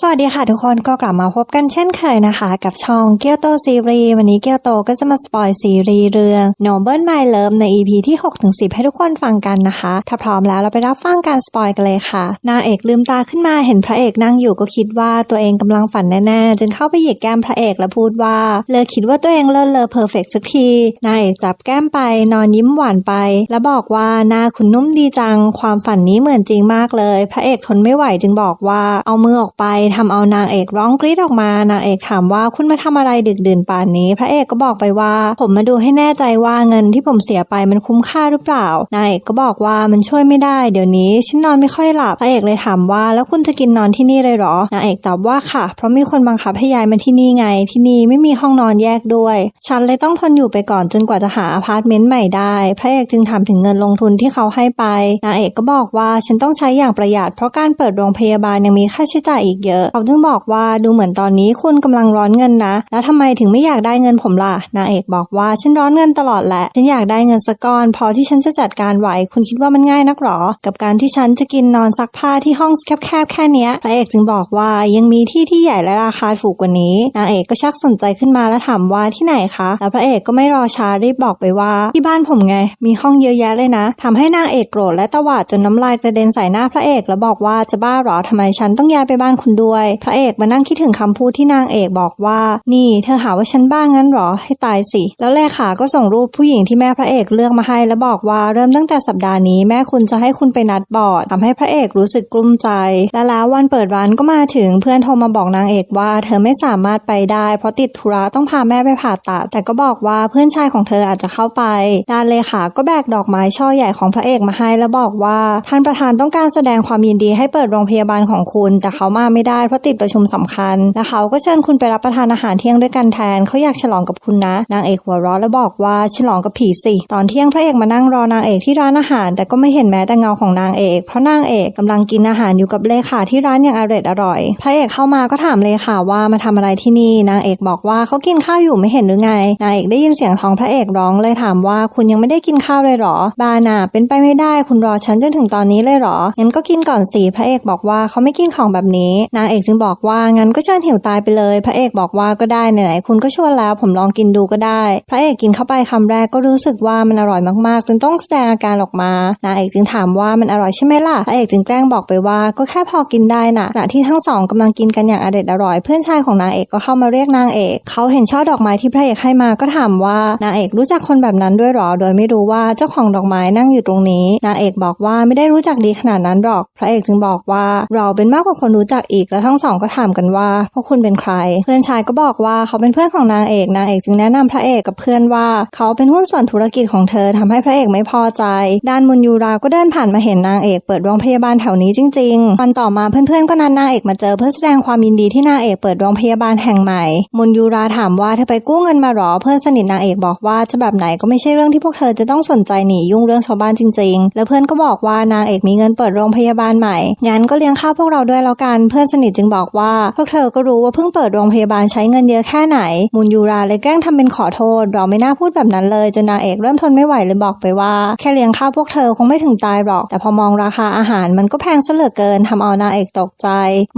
สวัสดีค่ะทุกคนก็กลับมาพบกันเช่นเคยนะคะ กับช่องเกียวโตซีรีส์วันนี้เกียวโตก็จะมาสปอยซีรีส์เรื่อง Noble My Love ใน EP ที่ 6-10 ให้ทุกคนฟังกันนะคะ ถ้าพร้อมแล้วเราไปรับฟังการสปอยกันเลยค่ะนางเอกลืมตาขึ้นมาเห็นพระเอกนั่งอยู่ก็คิดว่าตัวเองกำลังฝันแน่ๆ จึงเข้าไปหยิกแก้มพระเอกและพูดว่าเลิกคิดว่าตัวเองเลิศเลอเพอร์เฟกสักทีนางเอกจับแก้มไปนอนยิ้มหวานไป แล้วบอกว่าหน้าคุณนุ่มดีจัง ความฝันนี้เหมือนจริงมากเลย พระเอกทนไม่ไหวจึงบอกว่าเอามือออกไปทำเอานางเอกร้องกรี๊ดออกมานางเอกถามว่าคุณมาทำอะไรดึกดื่นป่านนี้ พระเอกก็บอกไปว่า ผมมาดูให้แน่ใจว่าเงินที่ผมเสียไปมันคุ้มค่าหรือเปล่านางเอกก็บอกว่ามันช่วยไม่ได้เดี๋ยวนี้ฉันนอนไม่ค่อยหลับพระเอกเลยถามว่าแล้วคุณจะกินนอนที่นี่เลยหรอนางเอกตอบว่าค่ะ เพราะมีคนบังคับให้ย้ายมาที่นี่ไง ที่นี่ไม่มีห้องนอนแยกด้วย ฉันเลยต้องทนอยู่ไปก่อนจนกว่าจะหาอพาร์ตเมนต์ใหม่ได้ พระเอกจึงถามถึงเงินลงทุนที่เขาให้ไปนางเอกก็บอกว่าฉันต้องใช้อย่างประหยัดเพราะการเปิดโรงพยาบาลยังมีค่าใช้จ่ายอีกเยอะเขาจึงบอกว่าดูเหมือนตอนนี้คุณกำลังร้อนเงินนะ แล้วทำไมถึงไม่อยากได้เงินผมล่ะนางเอกบอกว่าฉันร้อนเงินตลอดแหละฉันอยากได้เงินสักก้อน พอที่ฉันจะจัดการไหวคุณคิดว่ามันง่ายนักหรอ กับการที่ฉันจะกินนอนซักผ้าที่ห้องแคบๆแค่นี้พระเอกจึงบอกว่ายังมีที่ที่ใหญ่และราคาถูกกว่านี้นางเอกก็ชักสนใจขึ้นมาแล้วถามว่าที่ไหนคะแล้วพระเอกก็ไม่รอช้ารีบบอกไปว่า ที่บ้านผมไง มีห้องเยอะแยะเลยนะทำให้นางเอกโกรธและตวาดจนน้ำลายกระเด็นใส่หน้าพระเอก แล้วบอกว่าจะบ้าหรอทำไมฉันต้องย้ายไปบ้านคุณด้วยพระเอกมานั่งคิดถึงคำพูดที่นางเอกบอกว่า นี่เธอหาว่าฉันบ้างั้นหรอให้ตายสิ แล้วเลขาก็ส่งรูปผู้หญิงที่แม่พระเอกเลือกมาให้ แล้วบอกว่าเริ่มตั้งแต่สัปดาห์นี้แม่คุณจะให้คุณไปนัดบอร์ดทำให้พระเอกรู้สึกกลุ้มใจ และแล้ววันเปิดร้านก็มาถึงเพื่อนโทรมาบอกนางเอกว่า เธอไม่สามารถไปได้ เพราะติดธุระต้องพาแม่ไปผ่าตัดแต่ก็บอกว่าเพื่อนชายของเธออาจจะเข้าไปดานเลขาก็แบกดอกไม้ช่อใหญ่ของพระเอกมาให้ แล้วบอกว่าท่านประธานต้องการแสดงความยินดีให้เปิดโรงพยาบาลของคุณ แต่เขามาไม่ได้เพราะติดประชุมสำคัญ และเขาก็เชิญคุณไปรับประทานอาหารเที่ยงด้วยกันแทนเขาอยากฉลองกับคุณนะ นางเอกหัวเราะแล้วบอกว่าฉลองกับผีสิ ตอนเที่ยงพระเอกมานั่งรอนางเอกที่ร้านอาหาร แต่ก็ไม่เห็นแม้แต่เงาของนางเอก เพราะนางเอกกำลังกินอาหารอยู่กับเลขาที่ร้านอย่างอร่อยอร่อย พระเอกเข้ามาก็ถามเลขาว่ามาทำอะไรที่นี่ นางเอกบอกว่าเขากินข้าวอยู่ไม่เห็นหรือไง นางเอกได้ยินเสียงท้องพระเอกร้องเลยถามว่าคุณยังไม่ได้กินข้าวเลยหรอ บาน่ะเป็นไปไม่ได้คุณรอฉันจนถึงตอนนี้เลยหรองั้นก็กินก่อนสิพระเอกบอกว่าเขาไม่กินของแบบนี้นางางเอกจึงบอกว่างั้นก็เชิญหิวตายไปเลย พระเอกบอกว่าก็ได้ไหนๆคุณก็ชวนแล้ว ผมลองกินดูก็ได้ พระเอกกินเข้าไปคำแรกก็รู้สึกว่ามันอร่อยมากๆ จนต้องแสดงอาการออกมานางเอกจึงถามว่ามันอร่อยใช่ไหมล่ะพระเอกจึงแกล้งบอกไปว่าก็แค่พอกินได้น่ะขณะที่ทั้งสองกำลังกินกันอย่างอเด็ดอร่อยเพื่อนชายของนางเอกก็เข้ามาเรียกนางเอกเขาเห็นช่อดอกไม้ที่พระเอกให้มาก็ถามว่านางเอกรู้จักคนแบบนั้นด้วยหรอ โดยไม่รู้ว่าเจ้าของดอกไม้นั่งอยู่ตรงนี้นางเอกบอกว่าไม่ได้รู้จักดีขนาดนั้นหรอก พระเอกจึงบอกว่าเราเป็นมากกว่าคนรู้จักอีกและทั้งสองก็ถามกันว่าพวกคุณเป็นใคร เพื่อนชายก็บอกว่าเขาเป็นเพื่อนของนางเอกนางเอกจึงแนะนำพระเอกกับเพื่อนว่าเขาเป็นหุ้นส่วนธุรกิจของเธอทำให้พระเอกไม่พอใจ ด้านมุนยูราก็เดินผ่านมาเห็นนางเอกเปิดโรงพยาบาลแถวนี้จริงๆวันต่อมาเพื่อนๆก็นัดนางเอกมาเจอเพื่อแสดงความยินดีที่นางเอกเปิดโรงพยาบาลแห่งใหม่ มุนยูราถามว่าเธอไปกู้เงินมาหรอ เพื่อนสนิทนางเอกบอกว่าจะแบบไหนก็ไม่ใช่เรื่องที่พวกเธอจะต้องสนใจหนียุ่งเรื่องชาวบ้านจริง ๆ แล้วเพื่อนก็บอกว่านางเอกมีเงินเปิดโรงพยาบาลใหม่งั้นก็เลี้ยงข้าวพวกเราด้วยแล้วกันเพื่อนสนิทจึงบอกว่า พวกเธอก็รู้ว่าเพิ่งเปิดโรงพยาบาลใช้เงินเยอะแค่ไหน มุนยูราเลยแกล้งทำเป็นขอโทษ เราไม่น่าพูดแบบนั้นเลยจนนางเอกเริ่มทนไม่ไหวเลยบอกไปว่า แค่เลี้ยงข้าวพวกเธอคงไม่ถึงตายหรอก แต่พอมองราคาอาหารมันก็แพงซะเหลือเกินทำเอานางเอกตกใจ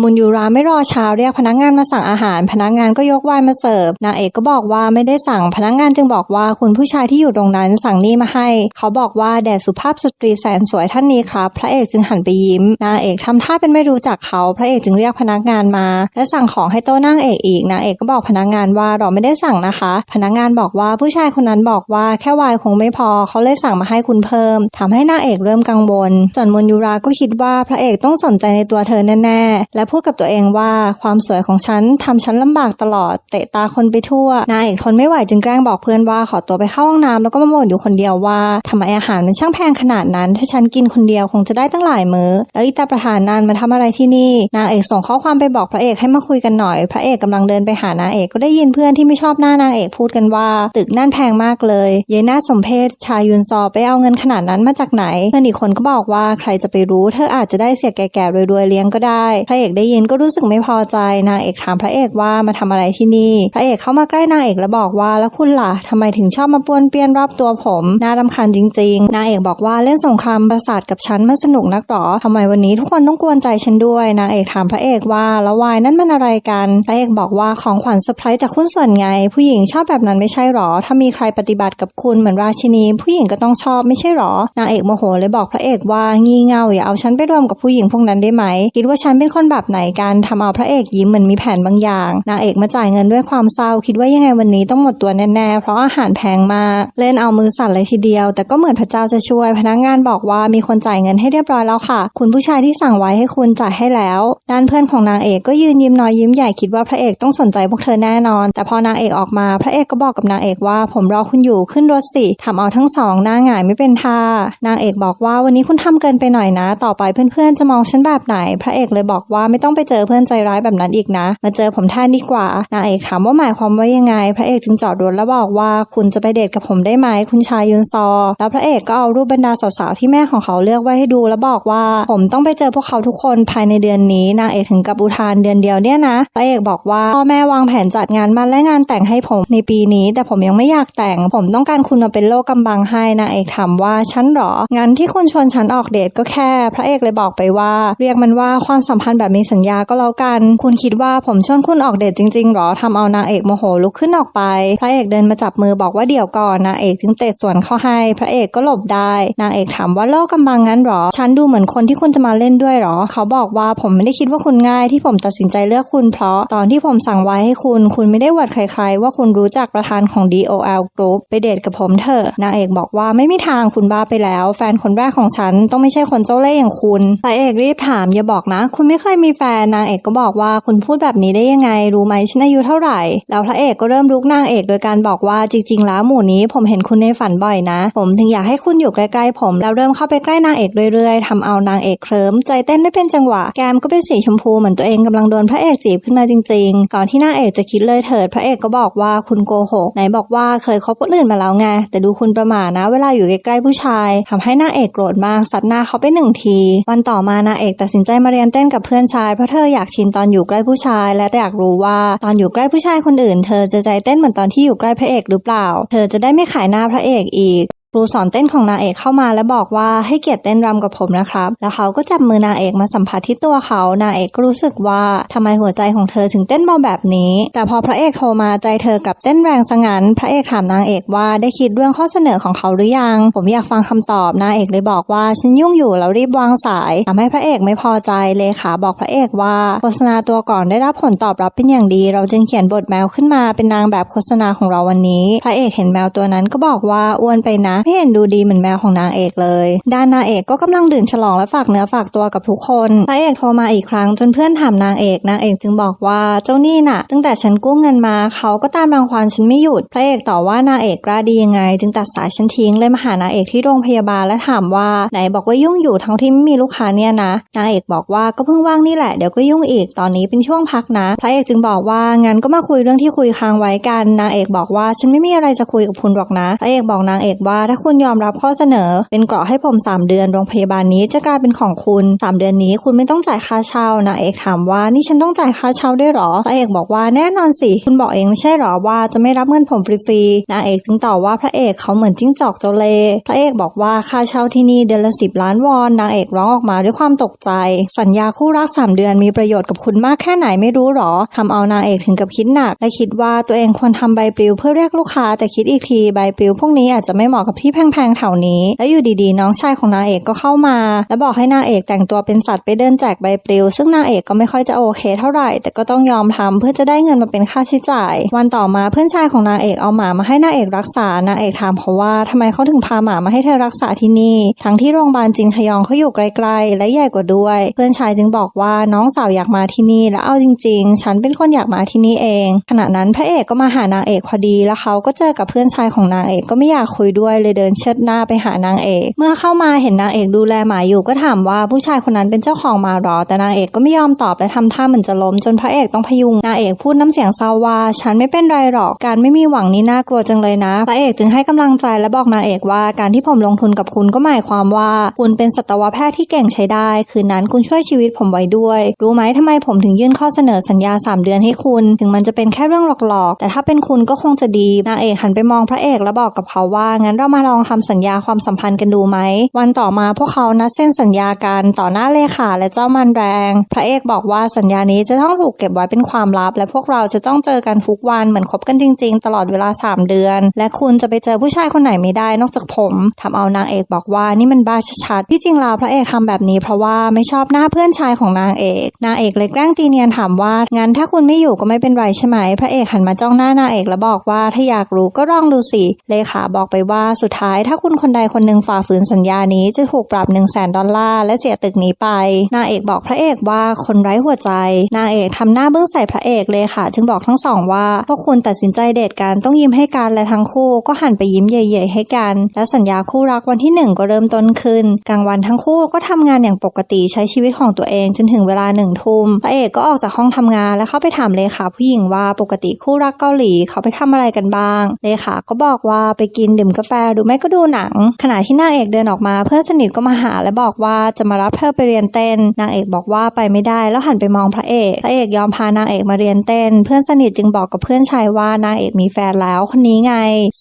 มุนยูราไม่รอช้าเรียกพนักงานมาสั่งอาหาร พนักงานก็ยกไวน์มาเสิร์ฟนางเอกก็บอกว่าไม่ได้สั่งพนักงานจึงบอกว่าคุณผู้ชายที่อยู่ตรงนั้นสั่งนี่มาให้ เขาบอกว่าแด่สุภาพสตรีแสนสวยท่านนี้ครับ พระเอกจึงหันไปยิ้มนางเอกทำท่าเป็นไม่รู้จักเขา พระเอกจึงเรียกพนักงานมา และสั่งของให้โต๊ะนางเอกอีกนางเอกก็บอกพนักงานว่าเราไม่ได้สั่งนะคะ พนักงานบอกว่าผู้ชายคนนั้นบอกว่าแค่วน์คงไม่พอเขาเลยสั่งมาให้คุณเพิ่มทำให้นางเอกเริ่มกังวลส่วนมนยูราก็คิดว่าพระเอกต้องสนใจในตัวเธอแน่ๆ และพูดกับตัวเองว่าความสวยของฉันทำฉันลำบากตลอดเตะตาคนไปทั่วนางเอกทนไม่ไหวจึงแกล้งบอกเพื่อนว่าขอตัวไปเข้าห้องน้ำแล้วก็มาบ่นอยู่คนเดียวว่าทำไมอาหารมันช่างแพงขนาดนั้น ถ้าฉันกินคนเดียวคงจะได้ตั้งหลายมื้อ แล้วอีตาประธานนันมาทำอะไรที่นี่ นางเอกส่งข้อความไปบอกพระเอกให้มาคุยกันหน่อย พระเอกกำลังเดินไปหานางเอกก็ได้ยินเพื่อนที่ไม่ชอบหน้านางเอกพูดกันว่า ตึกนั่นแพงมากเลยเยน่าสมเพชชายยุนซอไปเอาเงินขนาดนั้นมาจากไหนเพื่อนอีกคนก็บอกว่าใครจะไปรู้เธออาจจะได้เสียแก่ๆรวยๆเลี้ยงก็ได้ พระเอกได้ยินก็รู้สึกไม่พอใจนางเอกถามพระเอกว่ามาทำอะไรที่นี่ พระเอกเข้ามาใกล้นางเอกแล้วบอกว่าแล้วคุณล่ะทำไมถึงชอบมาป้วนเปี้ยนรอบตัวผมน่ารำคาญจริง ๆ นางเอกบอกว่าเล่นสงครามประสาทกับฉันมันสนุกนักหรอทำไมวันนี้ทุกคนต้องกวนใจฉันด้วยนางเอกถามพระเอเอกว่าแล้ววายนั่นมันอะไรกันพระเอกบอกว่าของขวัญเซอร์ไพรส์จากคุณส่วนไง ผู้หญิงชอบแบบนั้นไม่ใช่หรอ ถ้ามีใครปฏิบัติกับคุณเหมือนราชินี ผู้หญิงก็ต้องชอบไม่ใช่หรอนางเอกโมโหเลยบอกพระเอกว่างี่เง่าอย่าเอาฉันไปรวมกับผู้หญิงพวกนั้นได้ไหม คิดว่าฉันเป็นคนแบบไหนกันทำเอาพระเอกยิ้มเหมือนมีแผนบางอย่างนางเอกมาจ่ายเงินด้วยความเศร้า คิดว่ายังไงวันนี้ต้องหมดตัวแน่ๆเพราะอาหารแพงมากเล่นเอามือสั่นเลยทีเดียว แต่ก็เหมือนพระเจ้าจะช่วย พนักงานบอกว่ามีคนจ่ายเงินให้เรียบร้อยแล้วค่ะ คุณผู้ชายที่สั่งไว้ให้คุณจ่ายให้แล้วด้านเพื่อนอนของนางเอกก็ยืนยิ้มน้อยยิ้มใหญ่คิดว่าพระเอกต้องสนใจพวกเธอแน่นอน แต่พอนางเอกออกมาพระเอกก็บอกกับนางเอกว่า ผมรอคุณอยู่ขึ้นรถสิทำเอาทั้งสองหน้าหงายไม่เป็นท่านางเอกบอกว่าวันนี้คุณทำเกินไปหน่อยนะ ต่อไปเพื่อนๆจะมองฉันแบบไหน พระเอกเลยบอกว่าไม่ต้องไปเจอเพื่อนใจร้ายแบบนั้นอีกนะ มาเจอผมแทนดีกว่านางเอกถามว่าหมายความว่ายังไง พระเอกจึงจอดรถแล้วบอกว่าคุณจะไปเดทกับผมได้ไหมคุณชายยุนซอ แล้วพระเอกก็เอารูปบรรดาสาวๆที่แม่ของเขาเลือกไว้ให้ดูแล้วบอกว่า ผมต้องไปเจอพวกเขาทุกคนภายในเดือนนี้นางเอกถึงกับอุทานเดือนเดียวเนี่ยนะพระเอกบอกว่าพ่อแม่วางแผนจัดงานมันและงานแต่งให้ผมในปีนี้ แต่ผมยังไม่อยากแต่ง ผมต้องการคุณมาเป็นโลกกำบังให้นางเอกถามว่าฉันหรองั้นที่คุณชวนฉันออกเดทก็แค่ พระเอกเลยบอกไปว่า เรียกมันว่าความสัมพันธ์แบบมีสัญญาก็แล้วกัน คุณคิดว่าผมชวนคุณออกเดทจริงๆหรอทำเอานางเอกโมโหลุกขึ้นออกไป พระเอกเดินมาจับมือบอกว่าเดี๋ยวก่อนนางเอกจึงเตะสวนเข้าให้ พระเอกก็หลบได้ นางเอกถามว่าโลกกำบังงั้นหรอ ฉันดูเหมือนคนที่คุณจะมาเล่นด้วยหรอ เขาบอกว่าผมไม่ได้คิดว่าคุณง่ายที่ผมตัดสินใจเลือกคุณเพราะตอนที่ผมสั่งไว้ให้คุณ คุณไม่ได้หวัดใคร ๆ ว่าคุณรู้จักประธานของ DOL Group ไปเดทกับผมเถอะนางเอกบอกว่าไม่มีทางคุณบ้าไปแล้ว แฟนคนแรกของฉันต้องไม่ใช่คนเจ้าเล่ห์อย่างคุณพระเอกรีบถามอย่าบอกนะ คุณไม่เคยมีแฟนนางเอกก็บอกว่าคุณพูดแบบนี้ได้ยังไง รู้ไหมฉันอายุเท่าไหร่ แล้วพระเอกก็เริ่มรุกนางเอกโดยการบอกว่าจริง ๆ แล้วหมู่นี้ผมเห็นคุณในฝันบ่อยนะ ผมถึงอยากให้คุณอยู่ใกล้ๆผมแล้วเริ่มเข้าไปใกล้นางเอกเรื่อยๆทำเอานางเอกเคลิ้มใจเต้นไม่เป็นจังหวะแก้มก็เป็นสีชมพูเหมือนตัวเองกำลังโดนพระเอกจีบขึ้นมาจริง ๆ ก่อนที่นางเอกจะคิดเลยเถิด พระเอกก็บอกว่าคุณโกหกไหนบอกว่าเคยคบคนอื่นมาแล้วไงแต่ดูคุณประหม่านะ เวลาอยู่ใกล้ๆผู้ชายทำให้นางเอกโกรธมากซัดหน้าเขาไปหนึ่งที วันต่อมานางเอกตัดสินใจมาเรียนเต้นกับเพื่อนชายเพราะเธออยากชินตอนอยู่ใกล้ผู้ชาย และอยากรู้ว่าตอนอยู่ใกล้ผู้ชายคนอื่น เธอจะใจเต้นเหมือนตอนที่อยู่ใกล้พระเอกหรือเปล่า เธอจะได้ไม่ขายหน้าพระเอกอีก ครูสอนเต้นของนางเอกเข้ามาและบอกว่าให้เกียรติเต้นรำกับผมนะครับ แล้วเขาก็จับมือนางเอกมาสัมผัสที่ตัวเขา นางเอกก็รู้สึกว่าทำไมหัวใจของเธอถึงเต้นเบาแบบนี้ แต่พอพระเอกโทรมาใจเธอกลับเต้นแรงสงัน พระเอกถามนางเอกว่าได้คิดเรื่องข้อเสนอของเขาหรือยัง ผมอยากฟังคำตอบ นางเอกเลยบอกว่าฉันยุ่งอยู่แล้วรีบวางสายทำให้พระเอกไม่พอใจ เลขาบอกพระเอกว่าโฆษณาตัวก่อนได้รับผลตอบรับเป็นอย่างดี เราจึงเขียนบทแมวขึ้นมาเป็นนางแบบโฆษณาของเราวันนี้ พระเอกเห็นแมวตัวนั้นก็บอกว่าอ้วนไปนะไม่เห็นดูดีเหมือนแมวของนางเอกเลย ด้านนางเอกก็กำลังดื่มฉลองและฝากเนื้อฝากตัวกับทุกคนพระเอกโทรมาอีกครั้งจนเพื่อนถามนางเอกนางเอกจึงบอกว่าเจ้านี่น่ะ ตั้งแต่ฉันกู้เงินมาเขาก็ตามรังควานฉันไม่หยุดพระเอกตอบว่านางเอกกล้าดียังไง จึงตัดสายฉันทิ้งเลยมาหานางเอกที่โรงพยาบาลและถามว่าไหนบอกว่ายุ่งอยู่ทั้งที่ไม่มีลูกค้าเนี่ยนะนางเอกบอกว่าก็เพิ่งว่างนี่แหละเดี๋ยวก็ยุ่งอีกตอนนี้เป็นช่วงพักนะ พระเอกจึงบอกว่างั้นก็มาคุยเรื่องที่คุยค้างไว้กันนางเอกบอกว่าฉันไม่มีอะไรจะคุยกับคุณหรอกนะ พระเอกบอกนางเอกว่าถ้าคุณยอมรับข้อเสนอ เป็นเกราะให้ผม 3 เดือนโรงพยาบาลนี้จะกลายเป็นของคุณ 3 เดือนนี้คุณไม่ต้องจ่ายค่าเช่านางเอกถามว่านี่ฉันต้องจ่ายค่าเช่าด้วยหรอพระเอกบอกว่าแน่นอนสิคุณบอกเองไม่ใช่หรอว่าจะไม่รับเงินผมฟรีๆนางเอกจึงตอบว่าพระเอกเขาเหมือนจิ้งจอกเจ้าเล่ห์พระเอกบอกว่าค่าเช่าที่นี่เดือนละสิบล้านวอนนางเอกร้องออกมาด้วยความตกใจ สัญญาคู่รัก3เดือนมีประโยชน์กับคุณมากแค่ไหนไม่รู้หรอทำเอานางเอกถึงกับคิดหนัก และคิดว่าตัวเองควรทำใบปลิวเพื่อเรียกลูกค้าแต่คิดอีกทีใบปลิวพวกนี้อาจจะไม่เหมาะกับที่แพงๆแถวนี้ และอยู่ดีๆ น้องชายของนางเอกก็เข้ามา และบอกให้นางเอกแต่งตัวเป็นสัตว์ไปเดินแจกใบปลิว ซึ่งนางเอกก็ไม่ค่อยจะโอเคเท่าไหร่ แต่ก็ต้องยอมทำเพื่อจะได้เงินมาเป็นค่าใช้จ่าย วันต่อมาเพื่อนชายของนางเอกเอาหมามาให้นางเอกรักษานางเอกถามเขาว่าทำไมเขาถึงพาหมามาให้เธอรักษาที่นี่ ทั้งที่โรงพยาบาลจิงขยองเขาอยู่ไกลๆ และใหญ่กว่าด้วย เพื่อนชายจึงบอกว่าน้องสาวอยากมาที่นี่ และเอาจริง ๆ ฉันเป็นคนอยากมาที่นี่เอง ขณะนั้นพระเอกก็มาหานางเอกพอดี แล้วเขาก็เจอกับเพื่อนชายของนางเอกก็ไม่อยากคุยด้วยเลยเดินเชิดหน้าไปหานางเอก เมื่อเข้ามาเห็นนางเอกดูแลหมาอยู่ก็ถามว่าผู้ชายคนนั้นเป็นเจ้าของหมาหรอ แต่นางเอกก็ไม่ยอมตอบและทำท่าเหมือนจะล้มจนพระเอกต้องพยุง นางเอกพูดน้ำเสียงเศร้าว่า ฉันไม่เป็นไรหรอก การไม่มีหวังนี่น่ากลัวจังเลยนะ พระเอกจึงให้กำลังใจและบอกนางเอกว่าการที่ผมลงทุนกับคุณก็หมายความว่า คุณเป็นสัตวแพทย์ที่เก่งใช้ได้ คืนนั้นคุณช่วยชีวิตผมไว้ด้วย รู้ไหมทำไมผมถึงยื่นข้อเสนอสัญญา 3 เดือนให้คุณ ถึงมันจะเป็นแค่เรื่องหลอกๆ แต่ถ้าเป็นคุณก็คงจะดี นางเอกหันไปมองพระเอกแล้วบอกกับเขาว่างั้นเรามามาลองทำสัญญาความสัมพันธ์กันดูไหม วันต่อมาพวกเขานัดเซ็นสัญญากันต่อหน้าเลขาและเจ้ามันแรง พระเอกบอกว่าสัญญานี้จะต้องถูกเก็บไว้เป็นความลับ และพวกเราจะต้องเจอกันทุกวันเหมือนคบกันจริง ๆ ตลอดเวลา 3 เดือน และคุณจะไปเจอผู้ชายคนไหนไม่ได้นอกจากผมทำเอานางเอกบอกว่านี่มันบ้าชัดๆที่จริงแล้วพระเอกทำแบบนี้ เพราะว่าไม่ชอบหน้าเพื่อนชายของนางเอกนางเอกเลยแกล้งตีเนียนถามว่างั้นถ้าคุณไม่อยู่ก็ไม่เป็นไรใช่ไหม พระเอกหันมาจ้องหน้านางเอกแล้วบอกว่าถ้าอยากรู้ก็ลองดูสิเลขาบอกไปว่าสุดท้ายถ้าคุณคนใดคนหนึ่งฝ่าฝืนสัญญานี้จะถูกปรับ1นึ่งแสนดอลลาร์และเสียตึกนี้ไป นางเอกบอกพระเอกว่าคนไร้หัวใจ นางเอกทำหน้าเบึ้งใส่พระเอกเลยค่ะ จึงบอกทั้งสองว่าพวกคุณตัดสินใจเดทกันต้องยิ้มให้กันและทั้งคู่ก็หันไปยิ้มเย่ๆให้กัน และสัญญาคู่รักวันที่หนึ่งก็เริ่มต้นขึ้น กลางวันทั้งคู่ก็ทำงานอย่างปกติใช้ชีวิตของตัวเองจนถึงเวลาหนึ่งทุ่มพระเอกก็ออกจากห้องทำงานแล้วเข้าไปถามเลขาผู้หญิงว่าปกติคู่รักเกาหลีเขาไปทำอะไรกันบ้างเลขาก็บอกว่าไปกินดื่มกาแฟหรือไม่ก็ดูหนัง ขณะที่นางเอกเดินออกมาเพื่อนสนิทก็มาหาและบอกว่าจะมารับเธอไปเรียนเต้น นางเอกบอกว่าไปไม่ได้แล้วหันไปมองพระเอกพระเอกยอมพานางเอกมาเรียนเต้น เพื่อนสนิทจึงบอกกับเพื่อนชายว่านางเอกมีแฟนแล้วคนนี้ไง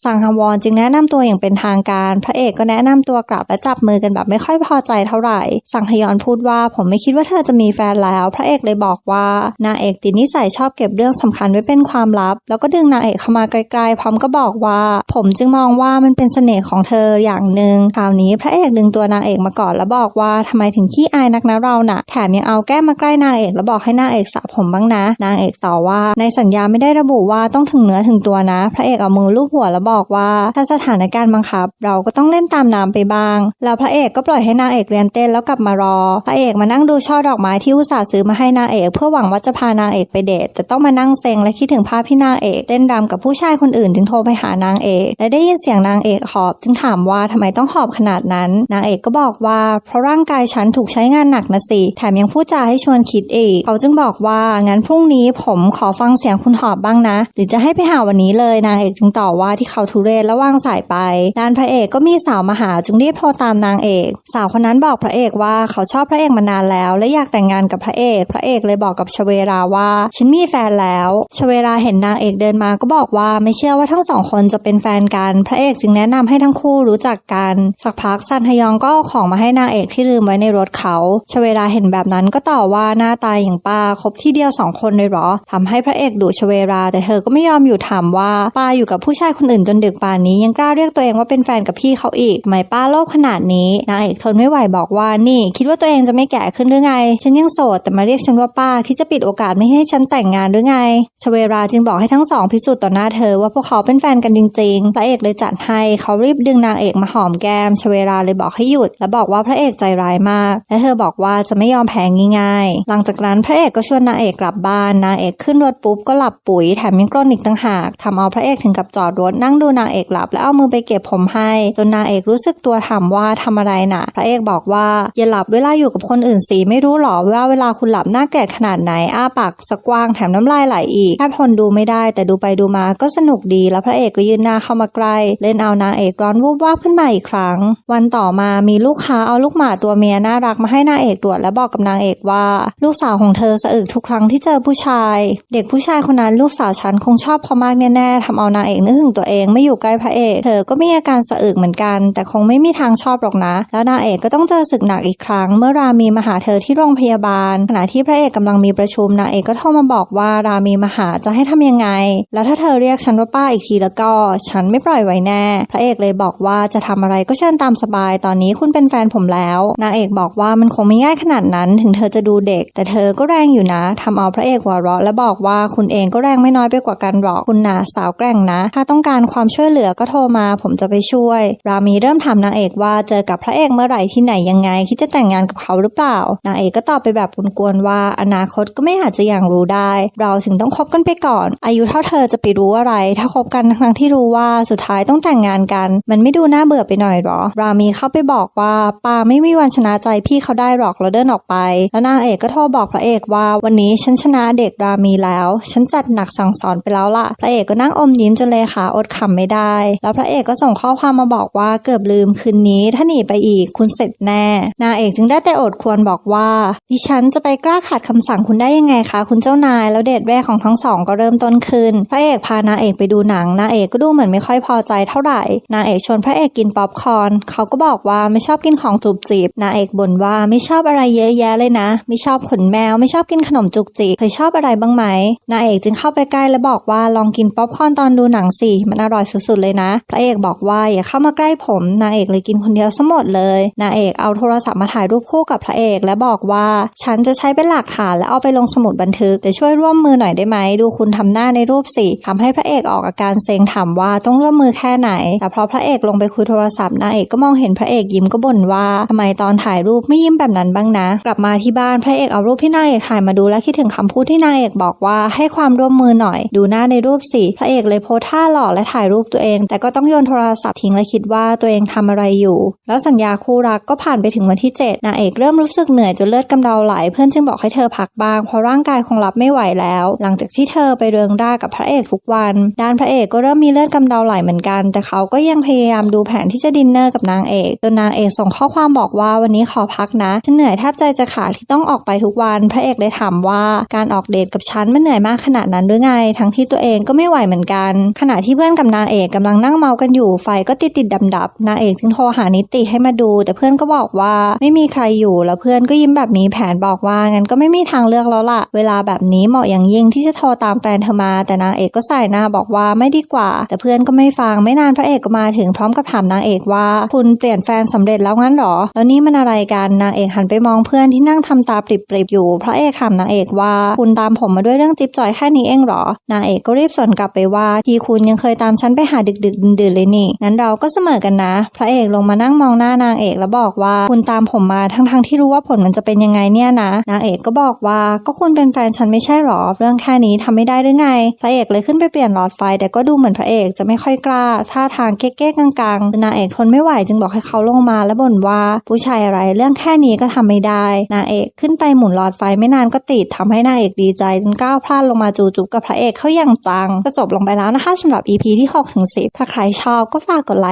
สังฮวอนจึงแนะนำตัวอย่างเป็นทางการ พระเอกก็แนะนำตัวกลับและจับมือกันแบบไม่ค่อยพอใจเท่าไหร่ สังฮยอนพูดว่าผมไม่คิดว่าเธอจะมีแฟนแล้ว พระเอกเลยบอกว่านางเอกติดนิสัยชอบเก็บเรื่องสำคัญไว้เป็นความลับ แล้วก็ดึงนางเอกเข้ามาไกล้ๆพร้อมก็บอกว่า ผมจึงมองว่ามันเป็นเสน่ห์ของเธออย่างหนึ่งคราวนี้พระเอกดึงตัวนางเอกมาก่อนแล้วบอกว่าทำไมถึงขี้อายนักนะเราน่ะ แถมยังเอาแก้มมาใกล้นางเอกแล้วบอกให้นางเอกสระผมบ้างนะ นางเอกต่อว่าในสัญญาไม่ได้ระบุว่าต้องถึงเนื้อถึงตัวนะ พระเอกเอามือลูบหัวแล้วบอกว่าถ้าสถานการณ์บังคับ เราก็ต้องเล่นตามน้ำไปบ้าง แล้วพระเอกก็ปล่อยให้นางเอกเรียนเต้นแล้วกลับมารอ พระเอกมานั่งดูช่อดอกไม้ที่อุตส่าห์ซื้อมาให้นางเอก เพื่อหวังว่าจะพานางเอกไปเดทแต่ต้องมานั่งเซ็งและคิดถึงภาพที่นางเอก เต้นรำกับผู้ชายคนอื่นจึงโทรไปหานางเอก และได้ยินเสียงนางเอกหอบ จึงถามว่าทำไมต้องหอบขนาดนั้น นางเอกก็บอกว่าเพราะร่างกายฉันถูกใช้งานหนักนะสิ แถมยังพูดจาให้ชวนคิดอีก เขาจึงบอกว่างั้นพรุ่งนี้ผมขอฟังเสียงคุณหอบบ้างนะ หรือจะให้ไปหาวันนี้เลยนางเอกจึงตอบว่าที่เขาทุเรศและวางสายไปด้านพระเอกก็มีสาวมาหาจึงรีบโทรตามนางเอก สาวคนนั้นบอกพระเอกว่าเขาชอบพระเอกมานานแล้ว และอยากแต่งงานกับพระเอก พระเอกเลยบอกกับชเวราว่าฉันมีแฟนแล้วชเวราเห็นนางเอกเดินมาก็บอกว่าไม่เชื่อว่าทั้งสองคนจะเป็นแฟนกัน พระเอกจึงแนะนำให้ทั้งคู่รู้จักกัน สักพักซันฮยองก็เอาของมาให้นางเอกที่ลืมไว้ในรถเขาชเวราเห็นแบบนั้นก็ต่อว่าหน้าตายอย่างป้าคบที่เดียวสองคนเลยหรอทำให้พระเอกดุชเวราแต่เธอก็ไม่ยอมอยู่ถามว่าป้าอยู่กับผู้ชายคนอื่นจนดึกป่านนี้ยังกล้าเรียกตัวเองว่าเป็นแฟนกับพี่เขาอีกทำไมป้าโลภขนาดนี้นางเอกทนไม่ไหวบอกว่านี่ คิดว่าตัวเองจะไม่แก่ขึ้นหรือไง ฉันยังโสดแต่มาเรียกฉันว่าป้าคิดจะปิดโอกาสไม่ให้ฉันแต่งงานหรือไงชเวราจึงบอกให้ทั้งสองพิสูจน์ต่อหน้าเธอว่าพวกเขาเป็นแฟนกันจริงๆพระเอกเลยจัดให้เขารีบดึงนางเอกมาหอมแก้มชเวราเลยบอกให้หยุด และบอกว่าพระเอกใจร้ายมาก และเธอบอกว่าจะไม่ยอมแพ้ง่ายๆ หลังจากนั้นพระเอกก็ชวนนางเอกกลับบ้านนางเอกขึ้นรถปุ๊บก็หลับปุ๋ยแถมยังกรนอีกต่างหากทำเอาพระเอกถึงกับจอดรถนั่งดูนางเอกหลับ แล้วเอามือไปเก็บผมให้จนนางเอกรู้สึกตัวถามว่าทำอะไรน่ะ พระเอกบอกว่าอย่าหลับเวลาอยู่กับคนอื่นสิไม่รู้หรอว่าเวลาคุณหลับหน้าแก่ขนาดไหนอ้าปากสกว้างแถมน้ำลายไหลอีกแทบทนดูไม่ได้ แต่ดูไปดูมาก็สนุกดีแล้วพระเอกก็ยืนหน้าเข้ามาใกล้ เล่นเอานางเอกร้อนวูบวาบขึ้นมาอีกครั้ง วันต่อมามีลูกค้าเอาลูกหมาตัวเมียน่ารักมาให้นางเอกตรวจและบอกกับนางเอกว่า ลูกสาวของเธอสะอึกทุกครั้งที่เจอผู้ชาย เด็กผู้ชายคนนั้นลูกสาวฉันคงชอบเขามากแน่ๆทำเอานางเอกนึกถึงตัวเองไม่อยู่ใกล้พระเอกเธอก็มีอาการสะอึกเหมือนกัน แต่คงไม่มีทางชอบหรอกนะ แล้วนางเอกก็ต้องเจอศึกหนักอีกครั้ง เมื่อรามีมาหาเธอที่โรงพยาบาล ขณะที่พระเอกกำลังมีประชุมนางเอกก็โทรมาบอกว่ารามีมาหาจะให้ทำยังไง แล้วถ้าเธอเรียกฉันว่าป้าอีกทีแล้วก็ ฉันไม่ปล่อยไว้แน่ พระเอกเอกเลยบอกว่าจะทำอะไรก็เชิญตามสบาย ตอนนี้คุณเป็นแฟนผมแล้ว นางเอกบอกว่ามันคงไม่ง่ายขนาดนั้น ถึงเธอจะดูเด็ก แต่เธอก็แรงอยู่นะทำเอาพระเอกหัวเราะและบอกว่าคุณเองก็แรงไม่น้อยไปกว่ากันหรอก คุณนะสาวแกร่งนะ ถ้าต้องการความช่วยเหลือก็โทรมา ผมจะไปช่วย รามีเริ่มถามนางเอกว่าเจอกับพระเอกเมื่อไหร่ที่ไหนยังไง คิดจะแต่งงานกับเขาหรือเปล่า นางเอกก็ตอบไปแบบกวนๆว่า อนาคตก็ไม่อาจจะอย่างรู้ได้ เราถึงต้องคบกันไปก่อน อายุเท่าเธอจะไปรู้อะไร ถ้าคบกันทั้งที่รู้ว่าสุดท้ายต้องแต่งงานกันมันไม่ดูน่าเบื่อไปหน่อยหรอ รามีเข้าไปบอกว่าปาไม่มีวันชนะใจพี่เขาได้หรอกแล้วเดินออกไป แล้วนางเอกก็โทรบอกพระเอกว่าวันนี้ฉันชนะเด็กรามีแล้ว ฉันจัดหนักสั่งสอนไปแล้วล่ะ พระเอกก็นั่งอมยิ้มจนเลยค่ะอดขำไม่ได้ แล้วพระเอกก็ส่งข้อความมาบอกว่าเกือบลืมคืนนี้ถ้าหนีไปอีกคุณเสร็จแน่ นางเอกจึงได้แต่อดควรบอกว่าดิฉันจะไปกล้าขัดคำสั่งคุณได้ยังไงคะคุณเจ้านายแล้วเดทแรกของทั้งสองก็เริ่มต้นขึ้น พระเอกพานางเอกไปดูหนังนางเอกก็ดูเหมือนไม่ค่อยพอใจเท่าไหร่นางเอกชวนพระเอกกินป๊อปคอร์นเขาก็บอกว่าไม่ชอบกินของจุบจิบนางเอกบ่นว่าไม่ชอบอะไรเยอะแยะเลยนะ ไม่ชอบขนแมวไม่ชอบกินขนมจุกจิกเคยชอบอะไรบ้างไหมนางเอกจึงเข้าไปใกล้และบอกว่าลองกินป๊อปคอร์นตอนดูหนังสิมันอร่อยสุดๆเลยนะ พระเอกบอกว่าอย่าเข้ามาใกล้ผมนางเอกเลยกินคนเดียวซะหมดเลยนางเอกเอาโทรศัพท์มาถ่ายรูปคู่กับพระเอกและบอกว่าฉันจะใช้เป็นหลักฐานและเอาไปลงสมุดบันทึกแต่ช่วยร่วมมือหน่อยได้ไหมดูคุณทำหน้าในรูปสิทำให้พระเอกออกอาการเซ็งถามว่าต้องร่วมมือแค่ไหนแต่พราะพระเอกลงไปคุยโทรศัพท์นางเอกก็มองเห็นพระเอกยิ้มก็บ่นว่าทำไมตอนถ่ายรูปไม่ยิ้มแบบนั้นบ้างนะ กลับมาที่บ้านพระเอกเอารูปที่นางเอกถ่ายมาดูและคิดถึงคำพูดที่นางเอกบอกว่าให้ความร่วมมือหน่อย ดูหน้าในรูปสิพระเอกเลยโพสท่าหล่อและถ่ายรูปตัวเอง แต่ก็ต้องโยนโทรศัพท์ทิ้งและคิดว่าตัวเองทำอะไรอยู่ แล้วสัญญาคู่รักก็ผ่านไปถึงวันที่ 7นางเอกเริ่มรู้สึกเหนื่อยจนเลือดกำเดาไหลเพื่อนจึงบอกให้เธอพักบ้างเพราะร่างกายคงรับไม่ไหวแล้ว หลังจากที่เธอไปเริงร่ากับพระเอกทุกวัน ด้านพระเอกก็เริ่มมีเลือดกำเดาไหลเหมือนกัน แต่เขาก็ยังพยายามดูแผนที่จะดินเนอร์กับนางเอกจนนางเอกส่งข้อความบอกว่าวันนี้ขอพักนะฉันเหนื่อยแทบใจจะขาดที่ต้องออกไปทุกวัน พระเอกเลยถามว่าการออกเดทกับฉันมันเหนื่อยมากขนาดนั้นหรือไง ทั้งที่ตัวเองก็ไม่ไหวเหมือนกัน ขณะที่เพื่อนกับนางเอกกำลังนั่งเมากันอยู่ไฟก็ติดติดดับดับนางเอกจึงโทรหานิติให้มาดู แต่เพื่อนก็บอกว่าไม่มีใครอยู่แล้วเพื่อนก็ยิ้มแบบมีแผนบอกว่างั้นก็ไม่มีทางเลือกแล้วล่ะ เวลาแบบนี้เหมาะอย่างยิ่งที่จะโทรตามแฟนเธอมา แต่นางเอกก็ใส่หน้าบอกว่าไม่ดีกว่า แต่เพื่อนก็ไม่ฟังไม่นานพระเอกก็มาถึงพร้อมกับถามนางเอกว่า คุณเปลี่ยนแฟนสำเร็จแล้วงั้นหรอ แล้วนี่มันอะไรกันนางเอกหันไปมองเพื่อนที่นั่งทำตาปริบๆอยู่พระเอกถามนางเอกว่าคุณตามผมมาด้วยเรื่องจิ๊บจ่อยแค่นี้เองหรอนางเอกก็รีบสวนกลับไปว่าที่คุณยังเคยตามฉันไปหาดึกๆดื่นๆเลยนี่งั้นเราก็เสมอกันนะ พระเอกลงมานั่งมองหน้านางเอกแล้วบอกว่าคุณตามผมมาทั้งๆที่รู้ว่าผลมันจะเป็นยังไงเนี่ยนะ นางเอกก็บอกว่าก็คุณเป็นแฟนฉันไม่ใช่หรอ เรื่องแค่นี้ทำไม่ได้หรือไง พระเอกเลยขึ้นไปเปลี่ยนหลอดไฟ แต่ก็ดูเหมือนพระเอกจะไม่ค่อยกล้าท่าทางเก๊กๆกังๆนางเอกทนไม่ไหวจึงบอกให้เขาลงมาและบ่นว่าผู้ชายอะไรเรื่องแค่นี้ก็ทำไม่ได้นางเอกขึ้นไปหมุนหลอดไฟไม่นานก็ติดทำให้นางเอกดีใจจนก้าวพลาดลงมาจูจุบกับพระเอกเขาอย่างจังก็จบลงไปแล้วนะคะสำหรับ EP ที่6ถึง10ถ้าใครชอบก็ฝากกดไลค์